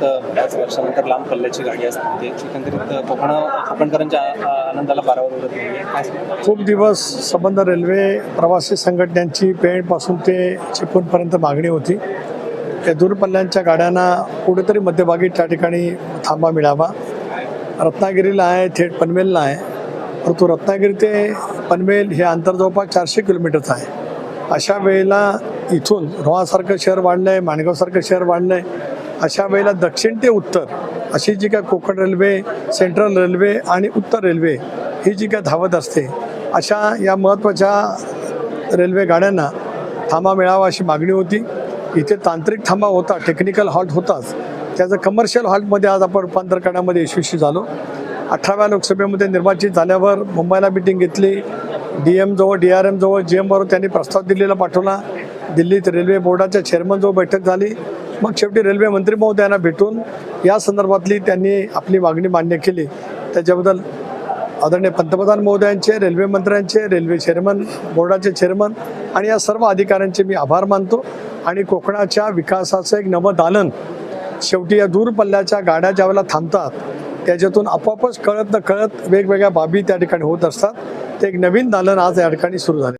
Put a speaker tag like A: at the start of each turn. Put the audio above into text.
A: त्यात बऱ्याच वर्षानंतर लांब पल्ल्याची गाडी असते. म्हणजे एकंदरीत कोकण कोकणकरांच्या आनंदाला पारावर उरत नाही
B: खूप दिवस संबंध रेल्वे प्रवासी संघटनांची पेणपासून ते चिपळूणपर्यंत मागणी होती. त्या दूरपल्ल्यांच्या गाड्यांना कुठेतरी मध्यभागी त्या ठिकाणी थांबा मिळावा. रत्नागिरीला आहे थेट पनवेलला आहे. परंतु रत्नागिरी ते पनवेल हे अंतर जवळपास चारशे किलोमीटरचं आहे. अशा वेळेला इथून रोहासारखं शहर वाढलं आहे माणगावसारखं शहर वाढलं आहे अशा वेळेला दक्षिण ते उत्तर अशी जी काय कोकण रेल्वे सेंट्रल रेल्वे आणि उत्तर रेल्वे ही जी काय धावत असते अशा या महत्त्वाच्या रेल्वे गाड्यांना थांबा मिळावा अशी मागणी होती. इथे तांत्रिक थांबा होता टेक्निकल हॉल्ट होताच. त्याचं कमर्शियल हॉल्टमध्ये आज आपण रूपांतर करण्यामध्ये यशस्वी झालो. अठराव्या लोकसभेमध्ये निर्वाचित झाल्यावर मुंबईला मिटिंग घेतली. डी एमजवळ डी आर एमजवळ जी एमबरोबर त्यांनी प्रस्ताव दिल्लीला पाठवला. दिल्लीत रेल्वे बोर्डाच्या चेअरमनजवळ बैठक झाली. मग शेवटी रेल्वे मंत्री महोदयांना भेटून या संदर्भातली त्यांनी आपली मागणी मान्य केली. त्याच्याबद्दल आदरणीय पंतप्रधान महोदयांचे रेल्वे मंत्र्यांचे रेल्वे चेअरमन बोर्डाचे चेअरमन आणि या सर्व अधिकाऱ्यांचे मी आभार मानतो आणि कोकणाच्या विकासाचं एक नवं दालन शेवटी या दूर पल्ल्याच्या गाड्या ज्यावेळेला थांबतात त्याच्यातून आपोआपच कळत न कळत वेगवेगळ्या बाबी त्या ठिकाणी होत असतात. ते एक नवीन दालन आज या ठिकाणी सुरू झाले.